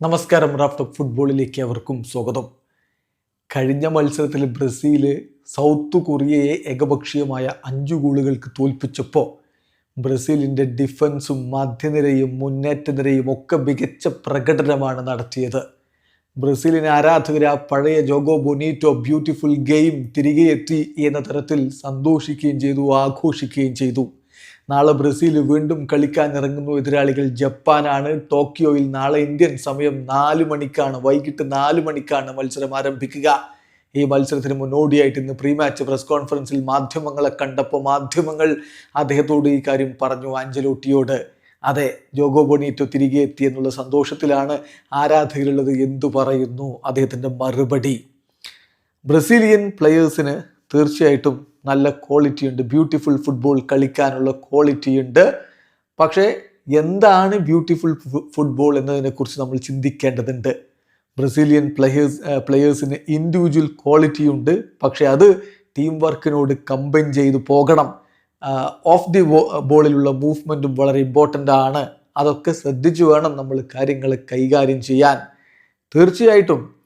നമസ്കാരം റാഫ്റ്റ് ഫുട്ബോളിലേക്ക് അവർക്കും സ്വാഗതം. കഴിഞ്ഞ മത്സരത്തിൽ ബ്രസീൽ സൗത്ത് കൊറിയയെ ഏകപക്ഷീയമായ അഞ്ചു ഗോളുകൾക്ക് തോൽപ്പിച്ചപ്പോൾ ബ്രസീലിന്റെ ഡിഫൻസും മധ്യനിരയും മുന്നേറ്റ നിരയും ഒക്കെ മികച്ച പ്രകടനമാണ് നടത്തിയത്. ബ്രസീലിന് ആരാധകർ ആ പഴയ ജോഗോ ബൊനീറ്റോ ബ്യൂട്ടിഫുൾ ഗെയിം തിരികെ എത്തി എന്ന തരത്തിൽ സന്തോഷിക്കുകയും ചെയ്തു ആഘോഷിക്കുകയും ചെയ്തു. നാളെ ബ്രസീൽ വീണ്ടും കളിക്കാൻ ഇറങ്ങുന്നു. എതിരാളികൾ ജപ്പാനാണ്. ടോക്കിയോയിൽ നാളെ ഇന്ത്യൻ സമയം നാല് മണിക്കാണ്. വൈകിട്ട് നാല് മണിക്കാണ് മത്സരം ആരംഭിക്കുക. ഈ മത്സരത്തിന് മുന്നോടിയായിട്ട് ഇന്ന് പ്രീ മാച്ച് പ്രസ് കോൺഫറൻസിൽ മാധ്യമങ്ങളെ കണ്ടപ്പോൾ മാധ്യമങ്ങൾ അദ്ദേഹത്തോട് ഈ കാര്യം പറഞ്ഞു ആഞ്ചലോട്ടിയോട് അതെ ജോഗോ ബൊണീറ്റോ തിരികെ എത്തി എന്നുള്ള സന്തോഷത്തിലാണ് ആരാധകരുള്ളത് എന്തു പറയുന്നു അദ്ദേഹത്തിന്റെ മറുപടി. ബ്രസീലിയൻ പ്ലെയേഴ്സിന് തീർച്ചയായിട്ടും നല്ല ക്വാളിറ്റി ഉണ്ട്. ബ്യൂട്ടിഫുൾ ഫുട്ബോൾ കളിക്കാനുള്ള ക്വാളിറ്റി ഉണ്ട്. പക്ഷേ എന്താണ് ബ്യൂട്ടിഫുൾ ഫുട്ബോൾ എന്നതിനെക്കുറിച്ച് നമ്മൾ ചിന്തിക്കേണ്ടതുണ്ട്? ബ്രസീലിയൻ പ്ലെയേഴ്സ് പ്ലെയേഴ്സിന് ഇൻഡിവിജ്വൽ ക്വാളിറ്റി ഉണ്ട്. പക്ഷേ അത് ടീം വർക്കിനോട് കമ്പൈൻ ചെയ്ത് പോകണം. ഓഫ് ദി ബോളിലുള്ള മൂവ്മെന്റും വളരെ ഇമ്പോർട്ടന്റ് ആണ്. അതൊക്കെ ശ്രദ്ധിച്ചു വേണം നമ്മൾ കാര്യങ്ങൾ കൈകാര്യം ചെയ്യാൻ. തീർച്ചയായിട്ടും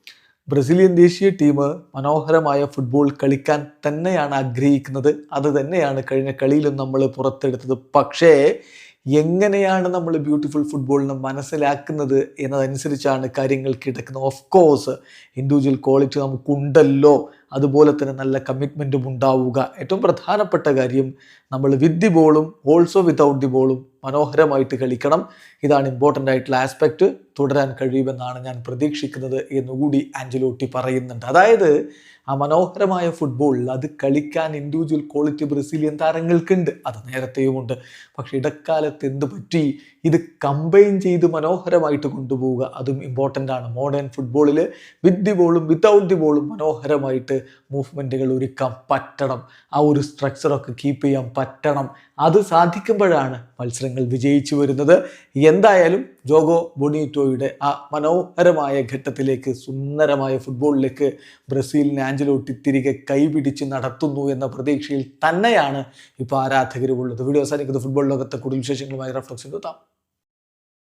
ബ്രസീലിയൻ ദേശീയ ടീം മനോഹരമായ ഫുട്ബോൾ കളിക്കാൻ തന്നെയാണ് ആഗ്രഹിക്കുന്നത്. അത് തന്നെയാണ് കഴിഞ്ഞ കളിയിലും നമ്മൾ പുറത്തെടുത്തത്. പക്ഷേ എങ്ങനെയാണ് നമ്മൾ ബ്യൂട്ടിഫുൾ ഫുട്ബോളിനെ മനസ്സിലാക്കുന്നത് എന്നതനുസരിച്ചാണ് കാര്യങ്ങൾ കിടക്കുന്നത്. ഓഫ് കോഴ്സ് ഇൻഡിവിജ്വൽ ക്വാളിറ്റി നമുക്കുണ്ടല്ലോ. അതുപോലെ തന്നെ നല്ല കമ്മിറ്റ്മെന്റും ഉണ്ടാവുക. ഏറ്റവും പ്രധാനപ്പെട്ട കാര്യം നമ്മൾ വിത്ത് ദി ബോളും ഓൾസോ വിത്തൗട്ട് ദി ബോളും മനോഹരമായിട്ട് കളിക്കണം. ഇതാണ് ഇമ്പോർട്ടന്റ് ആയിട്ടുള്ള ആസ്പെക്റ്റ് തുടരാൻ കഴിയുമെന്നാണ് ഞാൻ പ്രതീക്ഷിക്കുന്നത് എന്നുകൂടി ആഞ്ചലോട്ടി പറയുന്നുണ്ട്. അതായത് ആ മനോഹരമായ ഫുട്ബോളിൽ അത് കളിക്കാൻ ഇൻഡിവിജ്വൽ ക്വാളിറ്റി ബ്രസീലിയൻ താരങ്ങൾക്കുണ്ട്. അത് നേരത്തെയുമുണ്ട്. പക്ഷെ ഇടക്കാലത്ത് എന്ത് പറ്റി? ഇത് കമ്പൈൻ ചെയ്ത് മനോഹരമായിട്ട് കൊണ്ടുപോവുക. അതും ഇമ്പോർട്ടന്റ് ആണ്. മോഡേൺ ഫുട്ബോളിൽ വിത്ത് ദി ബോളും വിത്തൗട്ട് ദി ബോളും മനോഹരമായിട്ട് മൂവ്മെന്റുകൾ ഒരുക്കാൻ പറ്റണം. ആ ഒരു സ്ട്രക്ചറൊക്കെ കീപ്പ് ചെയ്യാൻ പറ്റണം. അത് സാധിക്കുമ്പോഴാണ് മത്സരങ്ങൾ വിജയിച്ചു വരുന്നത്. എന്തായാലും ജോഗോ ബൊണീറ്റോയുടെ ആ മനോഹരമായ ഘട്ടത്തിലേക്ക് സുന്ദരമായ ഫുട്ബോളിലേക്ക് ബ്രസീലിനെ ആഞ്ചലോട്ടി തിരികെ കൈപിടിച്ച് നടത്തുന്നു എന്ന പ്രതീക്ഷയിൽ തന്നെയാണ് ഇപ്പോൾ ആരാധകരുമുള്ളത്. വീഡിയോ അവസാനിക്കുന്നത് ഫുട്ബോൾ ലോകത്തെ കൂടുതൽ വിശേഷങ്ങളുമായി റഫ്ലക്സ് എത്താം